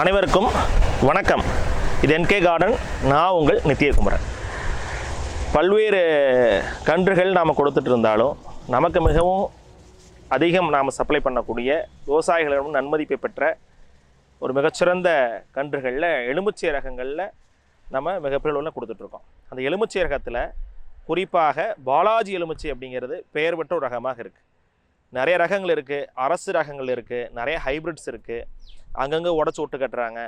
அனைவருக்கும் வணக்கம். இது என்கே கார்டன். நான் உங்கள் நித்தியகுமரன் பல்வேறு கன்றுகள் நாம் கொடுத்துட்டு இருந்தாலும் நமக்கு மிகவும் அதிகம் நாம் சப்ளை பண்ணக்கூடிய விவசாயிகளிடம் நன்மதிப்பை பெற்ற ஒரு மிகச்சிறந்த கன்றுகளில் எலுமிச்சை ரகங்களில் நம்ம மிகப்பெரிய அளவில் கொடுத்துட்ருக்கோம் அந்த எலுமிச்சை ரகத்தில் குறிப்பாக பாலாஜி எலுமிச்சை அப்படிங்கிறது பெயர் பெற்ற ஒரு ரகமாக இருக்குது நிறைய ரகங்கள் இருக்குது அரசு ரகங்கள் இருக்குது நிறைய ஹைபிரிட்ஸ் இருக்குது அங்கங்கே உடச்சி விட்டு கட்டுறாங்க.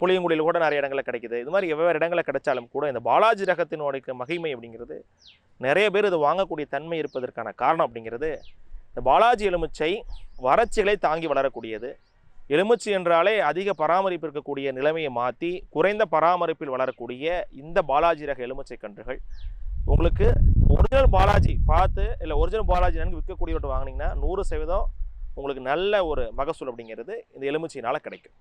புளியங்குடியில் கூட நிறைய இடங்களில் கிடைக்குது. இது மாதிரி வெவ்வேறு இடங்களில் கிடைச்சாலும் கூட இந்த பாலாஜி ரகத்தினுடைய மகிமை அப்படிங்கிறது நிறைய பேர் இது வாங்கக்கூடிய தன்மை இருப்பதற்கான காரணம் அப்படிங்கிறது இந்த பாலாஜி எலுமிச்சை வறட்சிகளை தாங்கி வளரக்கூடியது. எலுமிச்சை என்றாலே அதிக பராமரிப்பு இருக்கக்கூடிய நிலைமையை மாற்றி குறைந்த பராமரிப்பில் வளரக்கூடிய இந்த பாலாஜி ரக எலுமிச்சை கன்றுகள். உங்களுக்கு ஒரிஜினல் பாலாஜி பார்த்து இல்லை ஒரிஜினல் பாலாஜி நன்கு விற்கக்கூடியவற்றை வாங்கினீங்கன்னா நூறு சதவீதம் உங்களுக்கு நல்ல ஒரு மகசூல் அப்படிங்கிறது இந்த எலுமிச்சையினால் கிடைக்கும்.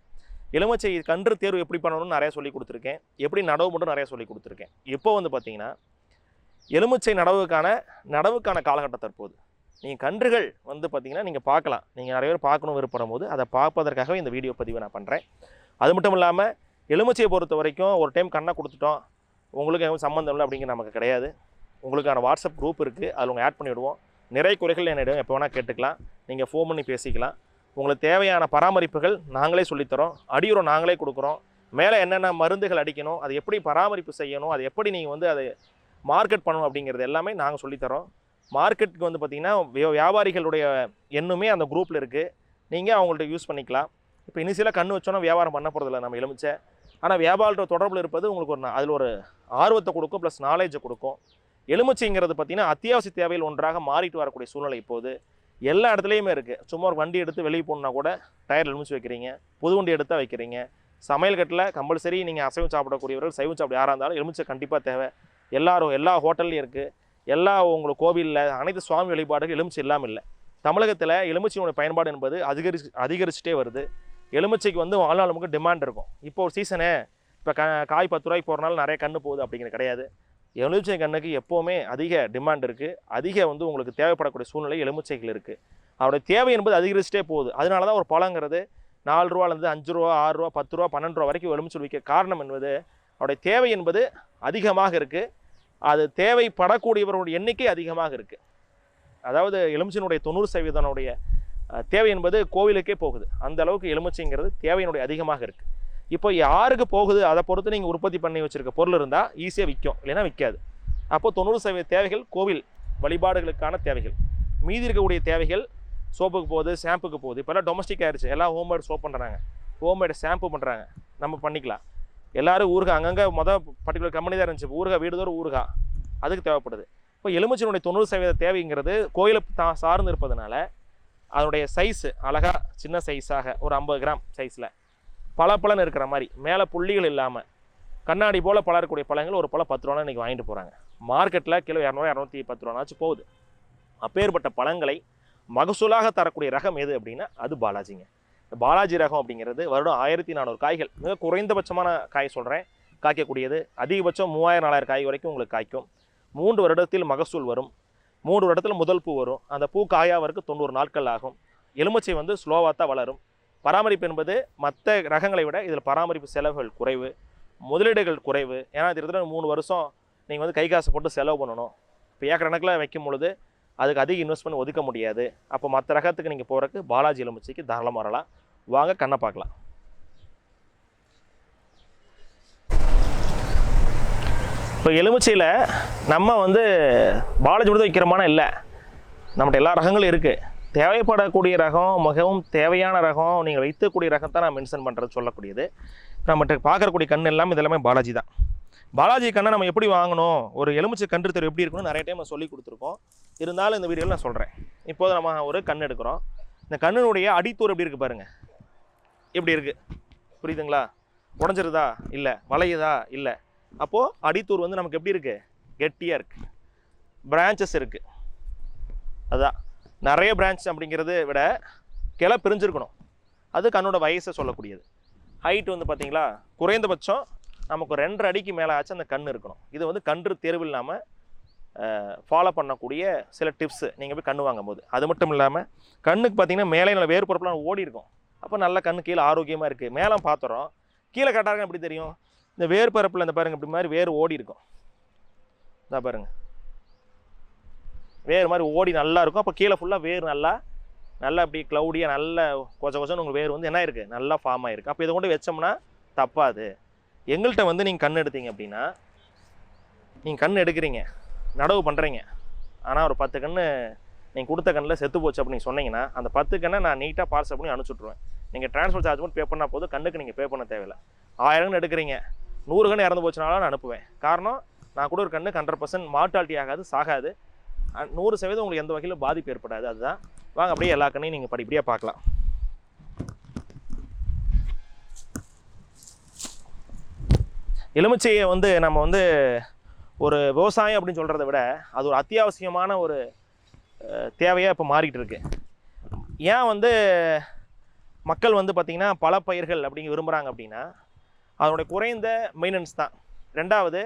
எலுமிச்சை கன்று தேர்வு எப்படி பண்ணணும்னு நிறைய சொல்லி கொடுத்துருக்கேன். எப்படி நடவு மட்டும் நிறைய சொல்லி கொடுத்துருக்கேன். இப்போ வந்து பார்த்தீங்கன்னா எலுமிச்சை நடவுக்கான நடவுக்கான காலகட்டம் தற்போது. நீங்கள் கன்றுகள் வந்து பார்த்தீங்கன்னா நீங்கள் பார்க்கலாம். நீங்கள் நிறைய பேர் பார்க்கணும் விருப்பப்படும் போது அதை பார்ப்பதற்காகவே இந்த வீடியோ பதிவை நான் பண்ணுறேன் அது மட்டும் இல்லாமல் எலுமிச்சையை பொறுத்த வரைக்கும் ஒரு டைம் கண்ணை கொடுத்துட்டோம். உங்களுக்கு எதுவும் சம்மந்தம் இல்லை அப்படிங்கிற நமக்கு கிடையாது. உங்களுக்கான வாட்ஸ்அப் குரூப் இருக்குது அதில் உங்கள் ஆட் பண்ணிவிடுவோம் நிறைய குறைகள் என்னிடம் எப்போ வேணால் கேட்டுக்கலாம். நீங்கள் ஃபோன் பண்ணி பேசிக்கலாம். உங்களுக்கு தேவையான பராமரிப்புகள் நாங்களே சொல்லித்தரோம். அடியுரம் நாங்களே கொடுக்குறோம். மேலே என்னென்ன மருந்துகள் அடிக்கணும் அது எப்படி பராமரிப்பு செய்யணும் அது எப்படி நீங்கள் வந்து அதை மார்க்கெட் பண்ணணும் அப்படிங்கிறது எல்லாமே நாங்கள் சொல்லித்தரோம். மார்க்கெட்டுக்கு வந்து பார்த்திங்கன்னா வியா- வியாபாரிகளுடைய எண்ணுமே அந்த குரூப்பில் இருக்குது நீங்கள் அவங்கள்ட்ட யூஸ் பண்ணிக்கலாம். இப்போ இனிஷியலாக கண் வச்சோன்னா வியாபாரம் பண்ண போகிறதில்ல நம்ம எலுமிச்சை. ஆனால் வியாபாரத்தோட தொடர்பில் இருப்பது உங்களுக்கு ஒரு அதில் ஒரு ஆர்வத்தை கொடுக்கும் ப்ளஸ் நாலேஜை கொடுக்கும். எலுமிச்சைங்கிறது பார்த்தீங்கன்னா அத்தியாவசிய தேவையில் ஒன்றாக மாறிட்டு வரக்கூடிய சூழ்நிலை இப்போது. எல்லா இடத்துலையுமே இருக்குது சும்மா ஒரு வண்டி எடுத்து வெளியே போகணுன்னா கூட டயர் எலுமிச்சு வைக்கிறீங்க. புது வண்டி எடுத்தால் வைக்கிறீங்க. சமையல் கட்டில் கம்பல்சரி நீங்கள் அசைவம் சாப்பிடக்கூடியவர்கள் சைவம் சாப்பிட யாராக இருந்தாலும் எலுமிச்சை கண்டிப்பாக தேவை. எல்லாரும் எல்லா ஹோட்டல்லையும் இருக்குது எல்லா உங்களுக்கு கோவிலில் அனைத்து சுவாமி வழிபாடுகள் எலுமிச்சை இல்லாமல் இல்லை. தமிழகத்தில் எலுமிச்சையோட பயன்பாடு என்பது அதிகரிச்சு அதிகரிச்சுட்டே வருது. எலுமிச்சைக்கு வந்து வாழ்நாள் நமக்கு டிமாண்ட் இருக்கும். இப்போ ஒரு சீசனு இப்போ க காய் பத்து ரூபாய்க்கு போகிறனால நிறைய கன்று போகுது அப்படிங்கிறது கிடையாது. எலுமிச்சை கண்ணுக்கு எப்போவுமே அதிக டிமாண்ட் இருக்குது அதிக வந்து உங்களுக்கு தேவைப்படக்கூடிய சூழ்நிலை எலுமிச்சைகள் இருக்குது அவருடைய தேவை என்பது அதிகரிச்சுட்டே போகுது. அதனால தான் ஒரு பழங்கிறது நாலு ரூபாலேருந்து அஞ்சு ரூபா ஆறு ரூபா பத்து ரூபா பன்னெண்டு ரூபா வரைக்கும் எலுமிச்சை விற்க காரணம் என்பது அவருடைய தேவை என்பது அதிகமாக இருக்குது அது தேவைப்படக்கூடியவருடைய எண்ணிக்கை அதிகமாக இருக்குது அதாவது எலுமிச்சையினுடைய தொண்ணூறு சதவீதனுடைய தேவை என்பது கோவிலுக்கே போகுது. அந்த அளவுக்கு எலுமிச்சைங்கிறது தேவையினுடைய அதிகமாக இருக்குது இப்போ யாருக்கு போகுது? அதை பொறுத்து நீங்கள் உற்பத்தி பண்ணி வச்சுருக்க பொருள் இருந்தால் ஈஸியாக விற்கும் இல்லைன்னா விற்காது அப்போ தொண்ணூறு சதவீத தேவைகள் கோவில் வழிபாடுகளுக்கான தேவைகள். மீதி இருக்கக்கூடிய தேவைகள் சோப்புக்கு போகுது ஷாம்புக்கு போகுது. இப்போல்லாம் டொமஸ்டிக் ஆயிடுச்சு எல்லாம் ஹோம்மேட் சோப் பண்ணுறாங்க ஹோம்மேட் ஷாம்பு பண்ணுறாங்க நம்ம பண்ணிக்கலாம். எல்லாரும் ஊருகா அங்கங்கே மொதல் பர்டிகுலர் கம்பெனி தான் இருந்துச்சு. ஊருகா வீடுதோறும் ஊருகா அதுக்கு தேவைப்படுது. இப்போ எலுமிச்சனுடைய தொண்ணூறு சதவீத தேவைங்கிறது கோயிலை தான் சார்ந்து இருப்பதனால அதனுடைய சைஸு அழகாக சின்ன சைஸாக ஒரு ஐம்பது கிராம் சைஸில் பல இருக்கிற மாதிரி மேலே புள்ளிகள் இல்லாமல் கண்ணாடி போல் பலரக்கூடிய பழங்கள் ஒரு பழம் பத்து ரூபா இன்றைக்கி வாங்கிட்டு போகிறாங்க மார்க்கெட்டில் கிலோ இரநூறு இரநூத்தி பத்து ரூபானாச்சும் போகுது. அப்பேற்பட்ட பழங்களை மகசூலாக தரக்கூடிய ரகம் எது அப்படின்னா அது பாலாஜிங்க. பாலாஜி ரகம் அப்படிங்கிறது வருடம் ஆயிரத்தி நானூறு காய்கள். மிக குறைந்தபட்சமான காய் சொல்கிறேன் காய்க்கக்கூடியது அதிகபட்சம் மூவாயிரம் நாலாயிரம் காய் வரைக்கும் உங்களுக்கு காய்க்கும். மூன்று வருடத்தில் மகசூல் வரும். மூன்று வருடத்தில் முதல் பூ வரும். அந்த பூ காயாவதற்கு தொண்ணூறு நாட்கள் ஆகும். எலுமிச்சை வந்து ஸ்லோவாக தான் வளரும். பராமரிப்பு என்பது மற்ற ரகங்களை விட இதில் பராமரிப்பு செலவுகள் குறைவு முதலீடுகள் குறைவு. ஏன்னா இது மூணு வருஷம் நீங்கள் வந்து கை காசு போட்டு செலவு பண்ணணும். இப்போ ஏக்கர் கணக்கில் வைக்கும் பொழுது அதுக்கு அதிக இன்வெஸ்ட்மெண்ட் ஒதுக்க முடியாது. அப்போ மற்ற ரகத்துக்கு நீங்கள் போகிறக்கு பாலாஜி எலுமிச்சைக்கு தாராளமாக வரலாம். வாங்க கண்ணை பார்க்கலாம். இப்போ எலுமிச்சையில் நம்ம வந்து பாலாஜி மட்டும் வைக்கிறோமானா இல்லை. நம்மகிட்ட எல்லா ரகங்களும் இருக்குது தேவைப்படக்கூடிய ரகம் மிகவும் தேவையான ரகம் நீங்கள் வைக்கக்கூடிய ரகம் தான் நான் மென்ஷன் பண்ணுறது சொல்லக்கூடியது. நம்மகிட்ட பார்க்கக்கூடிய கண் எல்லாம் இதெல்லாமே பாலாஜி தான். பாலாஜி கண்ணை நம்ம எப்படி வாங்கணும்? ஒரு எலுமிச்சை கன்று தெரு எப்படி இருக்கணும் நிறைய டைம் சொல்லி கொடுத்துருக்கோம். இருந்தாலும் இந்த வீடியோவில் நான் சொல்கிறேன் இப்போது நம்ம ஒரு கண் எடுக்கிறோம். இந்த கண்ணினுடைய அடித்தூர் எப்படி இருக்குது பாருங்கள் எப்படி இருக்குது புரியுதுங்களா? உடஞ்சிருதா? இல்லை. வளையுதா? இல்லை. அப்போது அடித்தூர் வந்து நமக்கு எப்படி இருக்குது கெட்டியாக இருக்குது பிரான்ச்சஸ் இருக்குது அதான். நிறைய பிரான்ச் அப்படிங்கிறத விட கிளை பிரிஞ்சிருக்கணும். அது கண்ணோட வயசை சொல்லக்கூடியது. ஹைட் வந்து பார்த்திங்களா குறைந்தபட்சம் நமக்கு ஒரு ரெண்டரை அடிக்கு மேலே ஆச்சு அந்த கண் இருக்கணும். இது வந்து கன்று தேர்வு இல்லாமல் ஃபாலோ பண்ணக்கூடிய சில டிப்ஸு நீங்கள் போய் கண்ணு வாங்கும்போது. அது மட்டும் இல்லாமல் கண்ணுக்கு பார்த்தீங்கன்னா மேலே நல்ல வேறுபொருப்பெலாம் ஓடி இருக்கும். அப்போ நல்ல கண்ணு கீழே ஆரோக்கியமாக இருக்குது மேலே பார்த்துறோம் கீழே கட்டாருங்க எப்படி தெரியும்? இந்த வேறுபரப்பில் இந்த பாருங்கள் இப்படி மாதிரி வேறு ஓடி இருக்கும். இதா பாருங்கள் வேர் மாதிரி ஓடி நல்லா இருக்கும். அப்போ கீழே ஃபுல்லாக வேர் நல்லா நல்லா அப்படி க்ளவுடியாக நல்ல கொச்ச கொச்சன்னு உங்களுக்கு வேர் வந்து என்ன இருக்குது நல்லா ஃபார்ம் ஆகிருக்கு அப்போ இதை கொண்டு வச்சோம்னா தப்பாது. எங்கள்கிட்ட வந்து நீங்கள் கண் எடுத்தீங்க அப்படின்னா நீங்கள் கண் எடுக்கிறீங்க நடவு பண்ணுறீங்க ஆனால் ஒரு பத்து கன்று நீங்கள் கொடுத்த கண்ணில் செத்து போச்சு அப்படின்னு சொன்னீங்கன்னா அந்த பத்து கண்ணை நான் நீட்டாக பார்சல் பண்ணி அனுப்பிச்சுட்ருவேன் நீங்கள் ட்ரான்ஸ்ஃபர் சார்ஜ் மட்டும் பே பண்ணால் போதும். கண்ணுக்கு நீங்கள் பே பண்ண தேவையில்லை. ஆயிரம் கண் எடுக்கிறீங்க. நூறு கன்று இறந்து போச்சுனாலும் நான் அனுப்புவேன். காரணம் நான் கூட ஒரு கண்ணுக்கு ஹண்ட்ரட் பர்சன்ட் மார்ட்டாலிட்டி ஆகாது சாகாது. நூறு சதவீதம் உங்களுக்கு எந்த வகையிலும் பாதிப்பு ஏற்படாது. அதுதான். வாங்க அப்படியே எல்லா கண்ணையும் நீங்கள் படிப்படியாக பார்க்கலாம். எலுமிச்சையை வந்து நம்ம வந்து ஒரு விவசாயம் அப்படின்னு சொல்கிறத விட அது ஒரு அத்தியாவசியமான ஒரு தேவையாக இப்போ மாறிக்கிட்டு இருக்கு. ஏன் வந்து மக்கள் வந்து பார்த்திங்கன்னா பல பயிர்கள் அப்படிங்க விரும்புகிறாங்க அப்படின்னா அதனுடைய குறைந்த மெயின்டெனன்ஸ் தான். ரெண்டாவது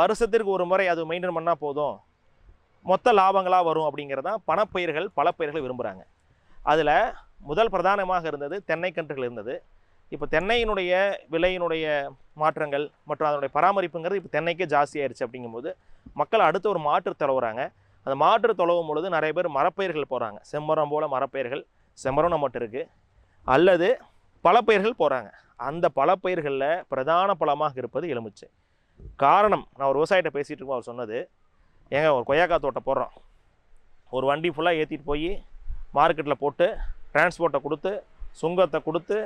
வருஷத்திற்கு ஒரு முறை அது மெயின்டைன் பண்ணால் போதும். மொத்த லாபங்களாக வரும் அப்படிங்கிறது தான் பணப்பயிர்கள் பல பயிர்கள் விரும்புகிறாங்க அதில் முதல் பிரதானமாக இருந்தது தென்னை கன்றுகள் இருந்தது. இப்போ தென்னையினுடைய விலையினுடைய மாற்றங்கள் மற்றும் அதனுடைய பராமரிப்புங்கிறது இப்போ தென்னைக்கே ஜாஸ்தியாயிருச்சு அப்படிங்கும்போது மக்கள் அடுத்து ஒரு மாற்று தொலைவுறாங்க. அந்த மாற்று தொலைவும் பொழுது நிறைய பேர் மரப்பயிர்கள் போகிறாங்க செம்மரம் போல் மரப்பயிர்கள் செம்மரம் நம்மகிட்ட இருக்குது அல்லது பல பயிர்கள் போகிறாங்க அந்த பல பயிர்களில் பிரதான பழமாக இருப்பது எலுமிச்சை. காரணம் நான் ஒரு விவசாயிகிட்ட பேசிகிட்டு இருக்கோம் அவர் சொன்னது. ஏங்க ஒரு கொய்யாக்காய் தோட்டம் போடுறோம். ஒரு வண்டி ஃபுல்லாக ஏற்றிட்டு போய் மார்க்கெட்டில் போட்டு டிரான்ஸ்போர்ட்டை கொடுத்து சுங்கத்தை கொடுத்து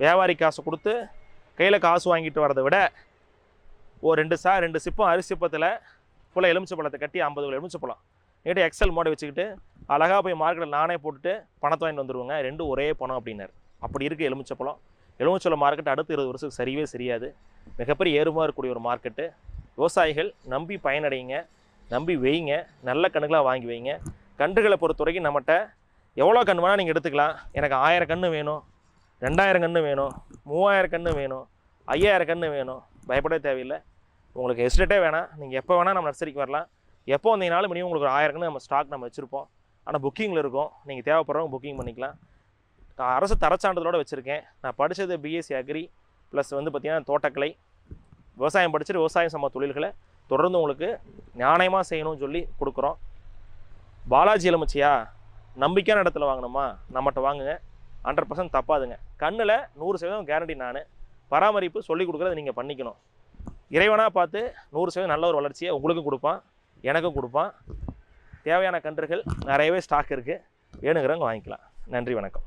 வியாபாரி காசு கொடுத்து கையில் காசு வாங்கிட்டு வரதை விட ஒரு ரெண்டு சா ரெண்டு சிப்பம் அரிசிப்பத்தில் ஃபுல்லாக எலுமிச்சை பழத்தை கட்டி ஐம்பது கிலோ எலுமிச்சை பழம். நீட்டு எக்ஸல் மோட வச்சுக்கிட்டு அழகாக போய் மார்க்கெட்டில் நானே போட்டுட்டு பணத்தை வாங்கிட்டு வந்துடுவோங்க ரெண்டும் ஒரே பணம் அப்படின்னாரு. அப்படி இருக்குது எலுமிச்சை பழம். எலுமிச்சை மார்க்கெட் அடுத்த இருபது வருஷத்துக்கு சரியே சரியாது. மிகப்பெரிய ஏறுமா இருக்கக்கூடிய ஒரு மார்க்கெட்டு விவசாயிகள் நம்பி பயனடைங்க நம்பி வைங்க. நல்ல கண்ணுகளாக வாங்கி வைங்க. கன்றுகளை பொறுத்த வரைக்கும் நம்மகிட்ட எவ்வளோ கன்று வேணால் நீங்கள் எடுத்துக்கலாம். எனக்கு ஆயிரம் கன்று வேணும் ரெண்டாயிரம் கன்று வேணும் மூவாயிரம் கன்று வேணும் ஐயாயிரம் கன்று வேணும். பயப்படவே தேவையில்லை. உங்களுக்கு எஸ்டேட்டே வேணாம். நீங்கள் எப்போ வேணால் நம்ம நர்சரிக்கு வரலாம். எப்போ வந்தீங்கனாலும் மினிமம் உங்களுக்கு ஒரு ஆயிரம் கன்று நம்ம ஸ்டாக் நம்ம வச்சுருப்போம். ஆனால் புக்கிங்கில் இருக்கும். நீங்கள் தேவைப்படுறவங்க புக்கிங் பண்ணிக்கலாம். நான் அரசு தரச்சான்றிதழோட வச்சுருக்கேன். நான் படித்தது பிஎஸ்சி அக்ரி ப்ளஸ் வந்து பார்த்திங்கன்னா தோட்டக்கலை விவசாயம் படிச்சுட்டு விவசாயம் சம்ம தொழில்களை தொடர்ந்து உங்களுக்கு நியாயமாக செய்யணும்னு சொல்லி கொடுக்குறோம். பாலாஜி எலுமிச்சியா? நம்பிக்கையான இடத்துல வாங்கணுமா? நம்மகிட்ட வாங்குங்க. ஹண்ட்ரட் பர்சன்ட் தப்பாதுங்க. கண்ணில் நூறு சதவீதம் கேரண்டி நான். பராமரிப்பு சொல்லி கொடுக்குறத நீங்கள் பண்ணிக்கணும். இறைவனாக பார்த்து நூறு சதவீதம் நல்ல ஒரு வளர்ச்சியை உங்களுக்கும் கொடுப்பான். எனக்கும் கொடுப்பான். தேவையான கன்றுகள் நிறையவே ஸ்டாக் இருக்குது வேணுங்கிறவங்க வாங்கிக்கலாம். நன்றி வணக்கம்.